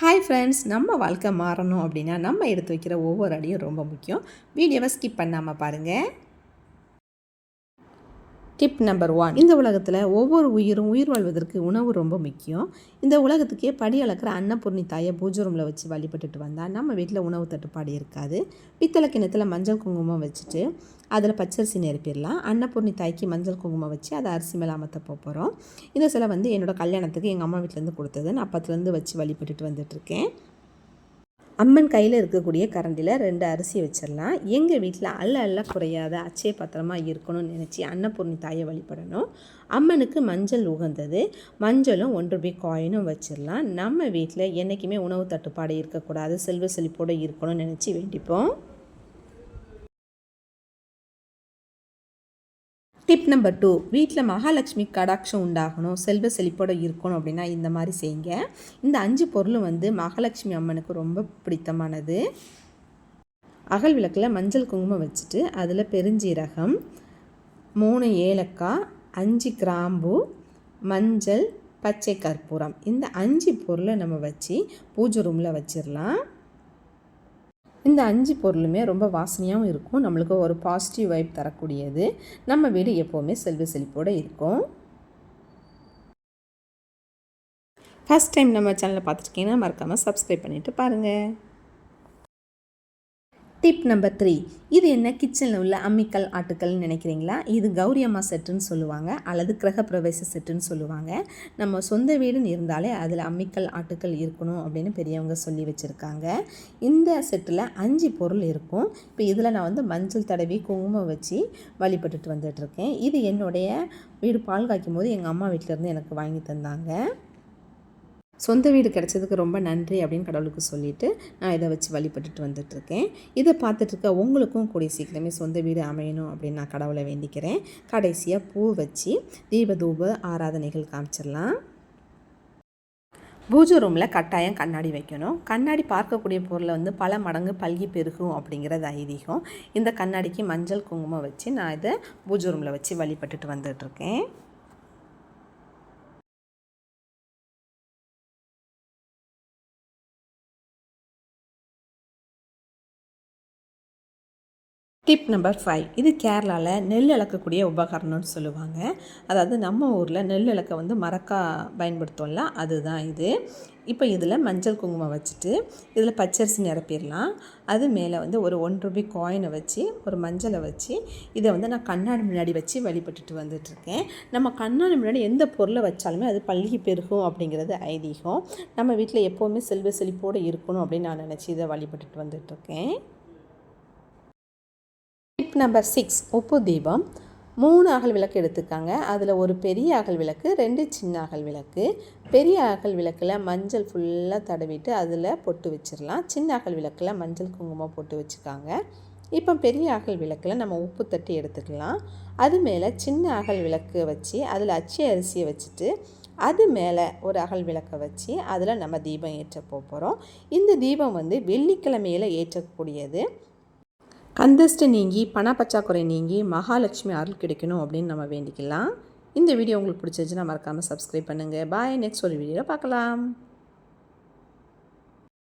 Hi friends நம்ம வாழ்க்கை மாறணும் அப்படின்னா நம்ம எடுத்து வைக்கிற ஒவ்வொரு அடியும் ரொம்ப முக்கியம். வீடியோவை ஸ்கிப் பண்ணாமல் பாருங்கள் டிப் நம்பர் ஒன் இந்த உலகத்தில் ஒவ்வொரு உயிரும் உயிர் வாழ்வதற்கு உணவு ரொம்ப முக்கியம். இந்த உலகத்துக்கே படி அளக்கிற அன்னபூர்ணி தாயை பூஜை ரூமில் வச்சு வழிபட்டுட்டு வந்தால் நம்ம வீட்டில் உணவு தட்டுப்பாடு இருக்காது. பித்தளை கிணத்துல மஞ்சள் குங்குமம் வச்சுட்டு அதில் பச்சரிசி நிரப்பிடலாம். அன்னபூர்ணி தாய்க்கு மஞ்சள் குங்குமம் வச்சு அதை அரிசி மேலே அமர்த்த போகிறோம் இந்த சிலை வந்து என்னோடய கல்யாணத்துக்கு எங்கள் அம்மா வீட்டிலேருந்து கொடுத்தது. நான் அப்பத்துலேருந்து வச்சு வழிபட்டுட்டு வந்துட்டுருக்கேன். அம்மன் கையில் இருக்கக்கூடிய கரண்டியில் ரெண்டு அரிசி வச்சிடலாம். எங்கள் வீட்டில் அல்ல அல்ல குறையாத அச்சய பத்திரமாக இருக்கணும்னு நினச்சி அன்னபூர்ணி தாயை வழிபடணும். அம்மனுக்கு மஞ்சள் உகந்தது. மஞ்சளும் ஒன்று ரூபாய் காயினும் வச்சிடலாம். நம்ம வீட்டில் என்றைக்குமே உணவு தட்டுப்பாடு இருக்கக்கூடாது. செல்வ செழிப்போடு இருக்கணும்னு நினச்சி வேண்டிப்போம். டிப் நம்பர் டூ வீட்டில் மகாலட்சுமி கடாட்சம் உண்டாகணும் செல்வ செழிப்போடு இருக்கணும் அப்படின்னா இந்த மாதிரி செய்யுங்க. இந்த அஞ்சு பொருளும் வந்து மகாலட்சுமி அம்மனுக்கு ரொம்ப பிடித்தமானது. அகல் விளக்கில் மஞ்சள் குங்குமம் வச்சுட்டு அதில் பெருஞ்சீரகம் மூணு ஏலக்காய் அஞ்சு கிராம்பு மஞ்சள் பச்சை கற்பூரம். இந்த அஞ்சு பொருளை நம்ம வச்சு பூஜை ரூமில் வச்சிடலாம் இந்த அஞ்சு பொருளுமே ரொம்ப வாசனையாகவும் இருக்கும். நம்மளுக்கு ஒரு பாசிட்டிவ் வைப் தரக்கூடியது. நம்ம வீடு எப்போவுமே செல்வ செழிப்போடு இருக்கும். ஃபஸ்ட் டைம் நம்ம சேனலை பார்த்துருக்கீங்கன்னா மறக்காமல் சப்ஸ்கிரைப் பண்ணிவிட்டு பாருங்கள் டிப் நம்பர் த்ரீ இது என்ன? கிச்சனில் உள்ள அம்மிக்கல் ஆட்டுக்கல்னு நினைக்கிறீங்களா? இது கௌரி அம்மா செட்டுன்னு சொல்லுவாங்க. அல்லது கிரகப்பிரவேச செட்டுன்னு சொல்லுவாங்க. நம்ம சொந்த வீடுன்னு இருந்தாலே அதில் அம்மிக்கல் ஆட்டுக்கல் இருக்கணும் அப்படின்னு பெரியவங்க சொல்லி வச்சுருக்காங்க. இந்த செட்டில் அஞ்சு பொருள் இருக்கும். இப்போ இதில் நான் வந்து மஞ்சள் தடவி குங்குமம் வச்சு வழிபட்டுட்டு வந்துட்டுருக்கேன் இது என்னுடைய வீடு பால் காய்க்கும் போது எங்கள் அம்மா வீட்டிலேருந்து எனக்கு வாங்கி தந்தாங்க. சொந்த வீடு கிடச்சதுக்கு ரொம்ப நன்றி அப்படின்னு கடவுளுக்கு சொல்லிவிட்டு நான் இதை வச்சு வழிபட்டுட்டு வந்துட்டுருக்கேன். இதை பார்த்துட்ருக்க உங்களுக்கும் கூடிய சீக்கிரமே சொந்த வீடு அமையணும் அப்படின்னு நான் கடவுளை வேண்டிக்கிறேன். கடைசியாக பூ வச்சு தீபதூப ஆராதனைகள் காமிச்சிடலாம். பூஜை ரூமில் கட்டாயம் கண்ணாடி வைக்கணும். கண்ணாடி பார்க்கக்கூடிய பொருளை வந்து பல மடங்கு பல்கி பெருகும் அப்படிங்கிறது ஐதீகம். இந்த கண்ணாடிக்கு மஞ்சள் குங்குமம் வச்சு நான் இதை பூஜை ரூமில் வச்சு வழிபட்டுட்டு வந்துட்டுருக்கேன். டிப் நம்பர் ஃபைவ் இது கேரளாவில் நெல் இழக்கக்கூடிய உபகரணம்னு சொல்லுவாங்க. அதாவது நம்ம ஊரில் நெல் இழக்க வந்து மரக்கா பயன்படுத்தோம்ல அதுதான் இது. இப்போ இதில் மஞ்சள் குங்குமம் வச்சுட்டு இதில் பச்சரிசி நிரப்பிடலாம். அது மேலே வந்து ஒரு ஒன் ரூபி காயினை வச்சு ஒரு மஞ்சளை வச்சு இதை வந்து நான் கண்ணாடி முன்னாடி வச்சு வழிபட்டுட்டு வந்துட்டுருக்கேன். நம்ம கண்ணாடி முன்னாடி எந்த பொருளை வச்சாலுமே அது பள்ளி பெருகும் அப்படிங்கிறது ஐதீகம். நம்ம வீட்டில் எப்போவுமே செல்வ செழிப்போடு இருக்கணும் அப்படின்னு நான் நினச்சி இதை வழிபட்டுட்டு வந்துட்டுருக்கேன். டிப் நம்பர் சிக்ஸ் உப்பு தீபம். மூணு அகல் விளக்கு எடுத்துக்காங்க. அதில் ஒரு பெரிய அகல் விளக்கு ரெண்டு சின்ன அகல் விளக்கு. பெரிய அகல் விளக்கில் மஞ்சள் ஃபுல்லாக தடவிட்டு அதில் பொட்டு வச்சிடலாம் சின்ன அகல் விளக்கில் மஞ்சள் குங்குமம் போட்டு வச்சுக்காங்க. இப்போ பெரிய அகல் விளக்கில் நம்ம உப்பு தட்டி எடுத்துக்கலாம். அது மேலே சின்ன அகல் விளக்கு வச்சு அதில் அச்சி அரிசியை வச்சுட்டு அது மேலே ஒரு அகல் விளக்கை வச்சு அதில் நம்ம தீபம் ஏற்ற போகிறோம் இந்த தீபம் வந்து வெள்ளிக்கிழமையில் ஏற்றக்கூடியது. கந்தஸ்ட்டு நீங்கி பணப்பற்றாக்குறை நீங்கி மகாலட்சுமி அருள் கிடைக்கணும் அப்படின்னு நம்ம வேண்டிக்கலாம். இந்த வீடியோ உங்களுக்கு பிடிச்சிருச்சுன்னா மறக்காமல் சப்ஸ்கிரைப் பண்ணுங்கள் பாய் நெக்ஸ்ட் ஒரு வீடியோவில் பார்க்கலாம்.